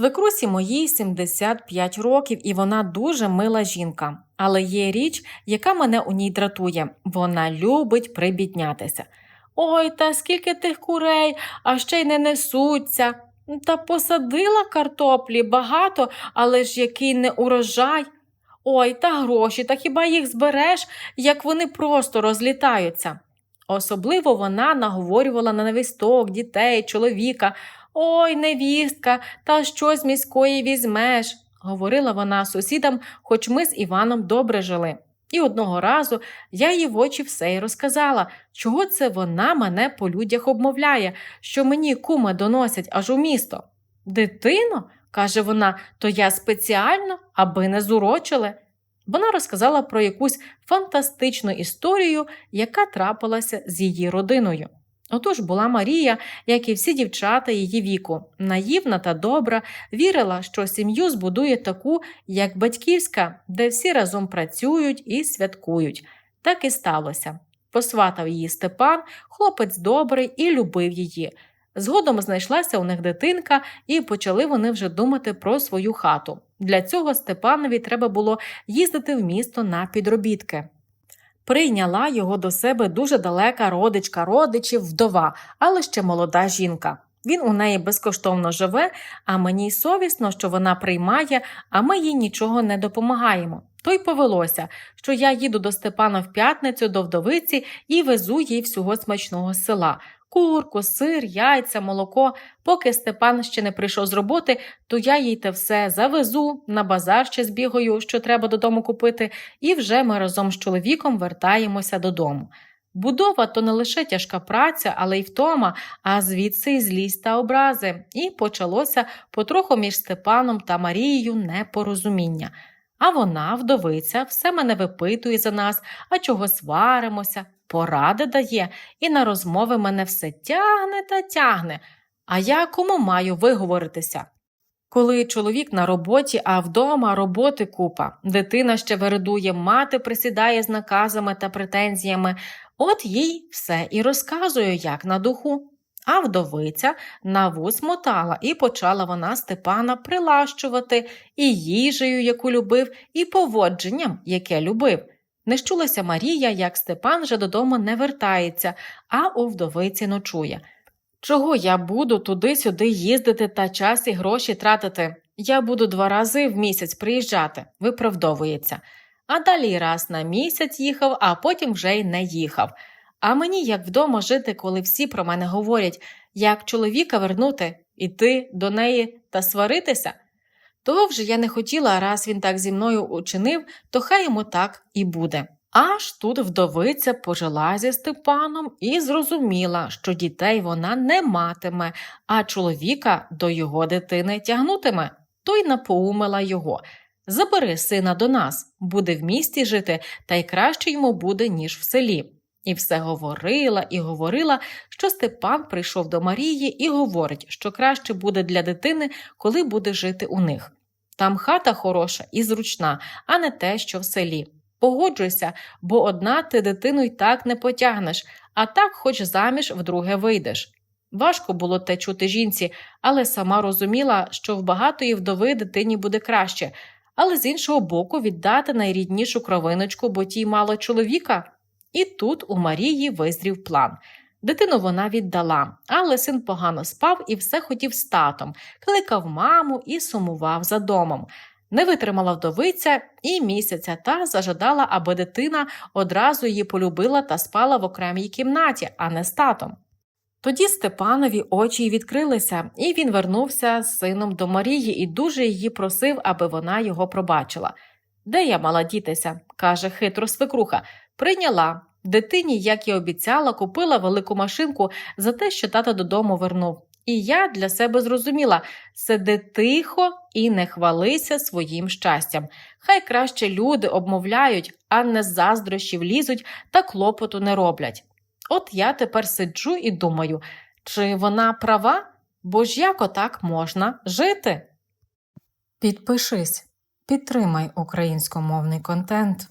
Свекрусі моїй 75 років, і вона дуже мила жінка. Але є річ, яка мене у ній дратує. Вона любить прибіднятися. Ой, та скільки тих курей, а ще й не несуться. Та посадила картоплі багато, але ж який не урожай. Ой, та гроші, та хіба їх збереш, як вони просто розлітаються. Особливо вона наговорювала на невісток, дітей, чоловіка. Ой, невістка, та що з міської візьмеш, говорила вона сусідам, хоч ми з Іваном добре жили. І одного разу я їй в очі все й розказала, чого це вона мене по людях обмовляє, що мені куми доносять аж у місто. Дитино, каже вона, то я спеціально, аби не зурочили. Вона розказала про якусь фантастичну історію, яка трапилася з її родиною. Отож була Марія, як і всі дівчата її віку, наївна та добра, вірила, що сім'ю збудує таку, як батьківська, де всі разом працюють і святкують. Так і сталося. Посватав її Степан, хлопець добрий і любив її. Згодом знайшлася у них дитинка, і почали вони вже думати про свою хату. Для цього Степанові треба було їздити в місто на підробітки. Прийняла його до себе дуже далека родичка родичів, вдова, але ще молода жінка. Він у неї безкоштовно живе, а мені совісно, що вона приймає, а ми їй нічого не допомагаємо. То й повелося, що я їду до Степана в п'ятницю до вдовиці і везу їй всього смачного села. Курку, сир, яйця, молоко. Поки Степан ще не прийшов з роботи, то я їй те все завезу, на базар ще збігаю, що треба додому купити, і вже ми разом з чоловіком вертаємося додому. Будова то не лише тяжка праця, але й втома, а звідси й злість та образи. І почалося потроху між Степаном та Марією непорозуміння. А вона, вдовиця, все мене випитує за нас, а чого сваримося, поради дає, і на розмови мене все тягне та тягне. А я кому маю виговоритися? Коли чоловік на роботі, а вдома роботи купа, дитина ще вередує, мати присідає з наказами та претензіями, от їй все і розказую, як на духу. А вдовиця на вус мотала, і почала вона Степана прилащувати і їжею, яку любив, і поводженням, яке любив. Не щулася Марія, як Степан вже додому не вертається, а у вдовиці ночує. Чого я буду туди-сюди їздити та час і гроші тратити? Я буду два рази в місяць приїжджати, виправдовується. А далі раз на місяць їхав, а потім вже й не їхав. А мені як вдома жити, коли всі про мене говорять, як чоловіка вернути, іти до неї та сваритися? Того вже я не хотіла, раз він так зі мною учинив, то хай йому так і буде. Аж тут вдовиця пожила зі Степаном і зрозуміла, що дітей вона не матиме, а чоловіка до його дитини тягнутиме, то й напоумила його. Забери сина до нас, буде в місті жити, та й краще йому буде, ніж в селі. І все говорила і говорила, що Степан прийшов до Марії і говорить, що краще буде для дитини, коли буде жити у них. Там хата хороша і зручна, а не те, що в селі. Погоджуйся, бо одна ти дитину й так не потягнеш, а так хоч заміж вдруге вийдеш. Важко було те чути жінці, але сама розуміла, що в багатої вдови дитині буде краще, але з іншого боку віддати найріднішу кровиночку, бо тій мало чоловіка. І тут у Марії визрів план. Дитину вона віддала, але син погано спав і все хотів з татом, кликав маму і сумував за домом. Не витримала вдовиця і місяця та зажадала, аби дитина одразу її полюбила та спала в окремій кімнаті, а не з татом. Тоді Степанові очі відкрилися, і він вернувся з сином до Марії і дуже її просив, аби вона його пробачила. Де я мала дітися? каже хитро свекруха. Прийняла. Дитині, як і обіцяла, купила велику машинку за те, що тата додому вернув. І я для себе зрозуміла сиди тихо і не хвалися своїм щастям. Хай краще люди обмовляють, а не заздрощів лізуть та клопоту не роблять. От я тепер сиджу і думаю, чи вона права? Бо ж як отак можна жити? Підпишись, підтримай українськомовний контент.